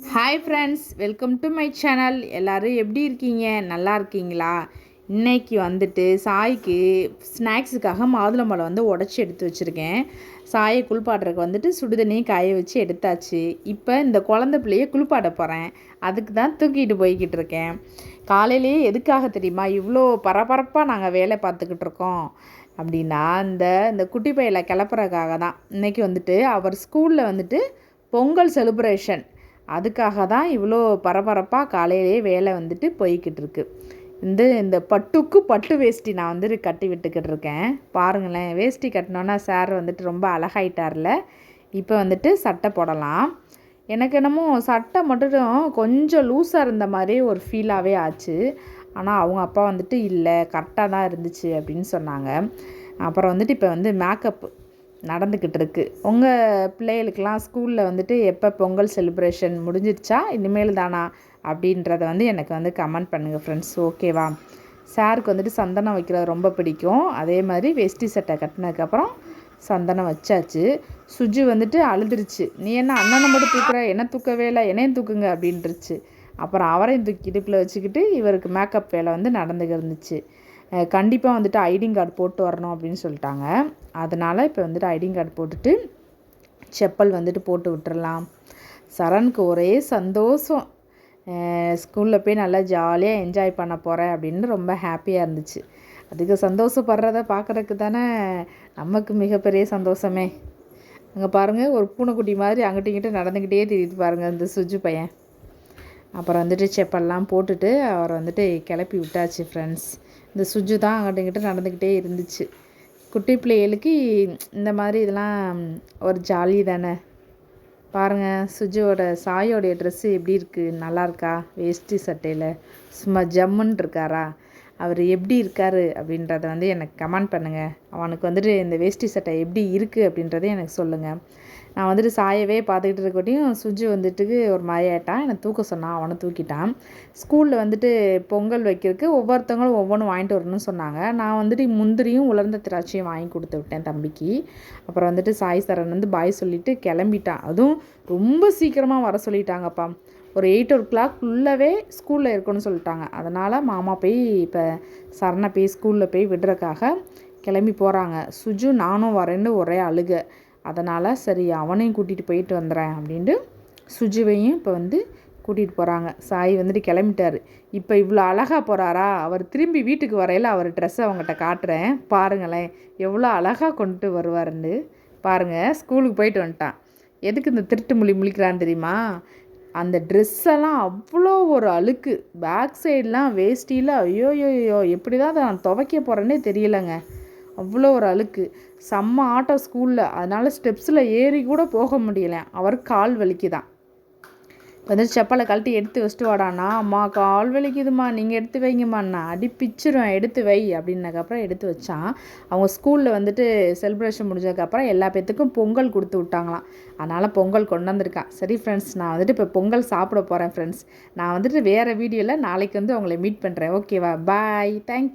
Hi friends welcome to my channel எல்லோரும் எப்படி இருக்கீங்க? நல்லா இருக்கீங்களா? இன்னைக்கு வந்துட்டு சாய்க்கு ஸ்நாக்ஸுக்காக மாதுளம்பழம் வந்து உடச்சி எடுத்து வச்சுருக்கேன். சாயை குளிப்பாடுறதுக்கு வந்துட்டு சுடுதண்ணியை காய வச்சு எடுத்தாச்சு. இப்போ இந்த குழந்த பிள்ளைய குளிப்பாட போகிறேன் அதுக்கு தான் தூக்கிட்டு போய்கிட்டு இருக்கேன். காலையிலேயே எதுக்காக தெரியுமா? இவ்வளோ பரபரப்பாக நாங்கள் வேலை பார்த்துக்கிட்டு இருக்கோம். அப்படின்னா இந்த இந்த குட்டி பையில கிளப்புறதுக்காக தான். இன்றைக்கி வந்துட்டு அவர் ஸ்கூலில் வந்துட்டு பொங்கல் செலிப்ரேஷன் அதுக்காக தான் இவ்வளோ பரபரப்பாக காலையிலேயே வேலை வந்துட்டு போய்கிட்டு இருக்கு இந்த இந்த பட்டுக்கு பட்டு வேஷ்டி நான் வந்துட்டு கட்டி விட்டுக்கிட்டு இருக்கேன் பாருங்களேன் வேஷ்டி கட்டினோன்னா சார் வந்துட்டு ரொம்ப அழகாயிட்டார்ல. இப்போ வந்துட்டு சட்டை போடலாம். எனக்கு என்னமோ சட்டை மட்டும் கொஞ்சம் லூஸாக இருந்த மாதிரி ஒரு ஃபீலாகவே ஆச்சு. ஆனால் அவங்க அப்பா வந்துட்டு இல்லை கரெக்டாக தான் இருந்துச்சு அப்படின்னு சொன்னாங்க. அப்புறம் வந்துட்டு இப்போ வந்து மேக்கப் நடந்துக்கிட்டு இருக்குது உங்கள் பிள்ளைகளுக்கெல்லாம் ஸ்கூலில் வந்துட்டு எப்போ பொங்கல் செலிப்ரேஷன் முடிஞ்சிருச்சா? இனிமேல் தானா? அப்படின்றத வந்து எனக்கு வந்து கமெண்ட் பண்ணுங்கள் ஃப்ரெண்ட்ஸ் ஓகேவா சாருக்கு வந்துட்டு சந்தனம் வைக்கிறது ரொம்ப பிடிக்கும். அதே மாதிரி வெஸ்டி சட்டை கட்டினதுக்கப்புறம் சந்தனம் வச்சாச்சு. சுஜி வந்துட்டு அழுதுருச்சு. நீ என்ன அண்ணனை மட்டும் தூக்குற? என்ன தூக்கவே இல்லை? என்னையும் தூக்குங்க அப்படின்ட்டுருச்சு அப்புறம் அவரையும் தூக்கி இடுப்பில் வச்சுக்கிட்டு இவருக்கு மேக்கப் வேலை வந்து நடந்துக்கிருந்துச்சு இருந்துச்சு. கண்டிப்பாக வந்துட்டு ஐடிங் கார்டு போட்டு வரணும் அப்படின்னு சொல்லிட்டாங்க. அதனால் இப்போ வந்துட்டு ஐடிங் கார்டு போட்டுட்டு செப்பல் வந்துட்டு போட்டு விட்டுறலாம். சரணுக்கு ஒரே சந்தோஷம். ஸ்கூலில் போய் நல்லா ஜாலியாக என்ஜாய் பண்ண போகிறேன் அப்படின்னு ரொம்ப ஹாப்பியாக இருந்துச்சு. அதுக்கு சந்தோஷப்படுறத பார்க்குறதுக்கு தானே நமக்கு மிகப்பெரிய சந்தோஷமே. அங்கே பாருங்கள் ஒரு பூனைக்குட்டி மாதிரி அங்கிட்ட இங்கிட்ட நடந்துக்கிட்டே தெரியுது பாருங்கள் இந்த சுஜு பையன். அப்புறம் வந்துட்டு செப்பல்லாம் போட்டுட்டு அவரை வந்துட்டு கிளப்பி விட்டாச்சு ஃப்ரெண்ட்ஸ் இந்த சுஜு தான் அங்கிட்ட நடந்துக்கிட்டே இருந்துச்சு. குட்டி பிள்ளைகளுக்கு இந்த மாதிரி இதெல்லாம் ஒரு ஜாலி தானே. பாருங்கள் சுஜுவோட சாயோடைய ட்ரெஸ்ஸு எப்படி இருக்குது நல்லாயிருக்கா வேஷ்டி சட்டையில் சும்மா ஜம்முன்னு இருக்காரா? அவர் எப்படி இருக்கார் அப்படின்றத வந்து எனக்கு கமெண்ட் பண்ணுங்கள் அவனுக்கு வந்துட்டு இந்த வேஷ்டி சட்டை எப்படி இருக்குது அப்படின்றதையும் எனக்கு சொல்லுங்கள் நான் வந்துட்டு சாயவே பார்த்துக்கிட்டு இருக்கட்டியும் சுஜி வந்துட்டு ஒரு மாதிரி ஆகிட்டான் என்னை தூக்க சொன்னான். அவனை தூக்கிட்டான். ஸ்கூலில் வந்துட்டு பொங்கல் வைக்கிறதுக்கு ஒவ்வொருத்தவங்களும் ஒவ்வொன்றும் வாங்கிட்டு வரணும்னு சொன்னாங்க. நான் வந்துட்டு முந்திரியும் உலர்ந்த திராட்சையும் வாங்கி கொடுத்து விட்டேன் தம்பிக்கு. அப்புறம் வந்துட்டு சாய் சரண் வந்து பாய் சொல்லிவிட்டு கிளம்பிட்டான். அதுவும் ரொம்ப சீக்கிரமாக வர சொல்லிட்டாங்கப்பா. ஒரு எயிட் ஓ கிளாக்குள்ளவே ஸ்கூலில் இருக்கணும்னு சொல்லிட்டாங்க. அதனால் மாமா போய் இப்போ சரணை போய் ஸ்கூலில் போய் விடுறதுக்காக கிளம்பி போகிறாங்க சுஜு நானும் வரேன்னு ஒரே அழுக. அதனால் சரி அவனையும் கூட்டிகிட்டு போயிட்டு வந்துடுறேன் அப்படின்ட்டு சுஜுவையும் இப்போ வந்து கூட்டிகிட்டு போகிறாங்க சாய் வந்துட்டு கிளம்பிட்டார். இப்போ இவ்வளோ அழகாக போகிறாரா அவர் திரும்பி வீட்டுக்கு வரையில் அவர் ட்ரெஸ்ஸை அவங்ககிட்ட காட்டுறேன். பாருங்களேன் எவ்வளோ அழகாக கொண்டுட்டு வருவாருன்னு. பாருங்கள் ஸ்கூலுக்கு போயிட்டு வந்துட்டான். எதுக்கு இந்த திருட்டு மொழி முழிக்கிறான்னு தெரியுமா? அந்த ட்ரெஸ்ஸெல்லாம் அவ்வளோ ஒரு அழுக்கு. பேக் சைடெலாம் வேஷ்டியில் ஐயோ ஐயோ எப்படி தான் அதை நான் துவைக்க போகிறேன்னே தெரியலைங்க. அவ்வளோ ஒரு அழுக்கு. செம்ம ஆட்டோ ஸ்கூலில் அதனால் ஸ்டெப்ஸில் ஏறி கூட போக முடியலை. அவர் கால் வலிக்கு தான் வந்து செப்பலை கழட்டி எடுத்து வச்சுட்டு வாடாண்ணா அம்மா கால் வலிக்குதுமா நீங்கள் எடுத்து வைங்கம்மாண்ணா அடி பிச்சிரும் எடுத்து வை. அப்படின்னக்கப்புறம் எடுத்து வச்சான். அவங்க ஸ்கூலில் வந்துட்டு செலிப்ரேஷன் முடிஞ்சதுக்கப்புறம் எல்லா பேத்துக்கும் பொங்கல் கொடுத்து விட்டாங்களாம். அதனால் பொங்கல் கொண்டு வந்திருக்கான். சரி ஃப்ரெண்ட்ஸ் நான் வந்துட்டு இப்போ பொங்கல் சாப்பிட போகிறேன் ஃப்ரெண்ட்ஸ் நான் வந்துட்டு வேறு வீடியோவில் நாளைக்கு வந்து உங்களை மீட் பண்ணுறேன் ஓகேவா பாய் தேங்க்யூ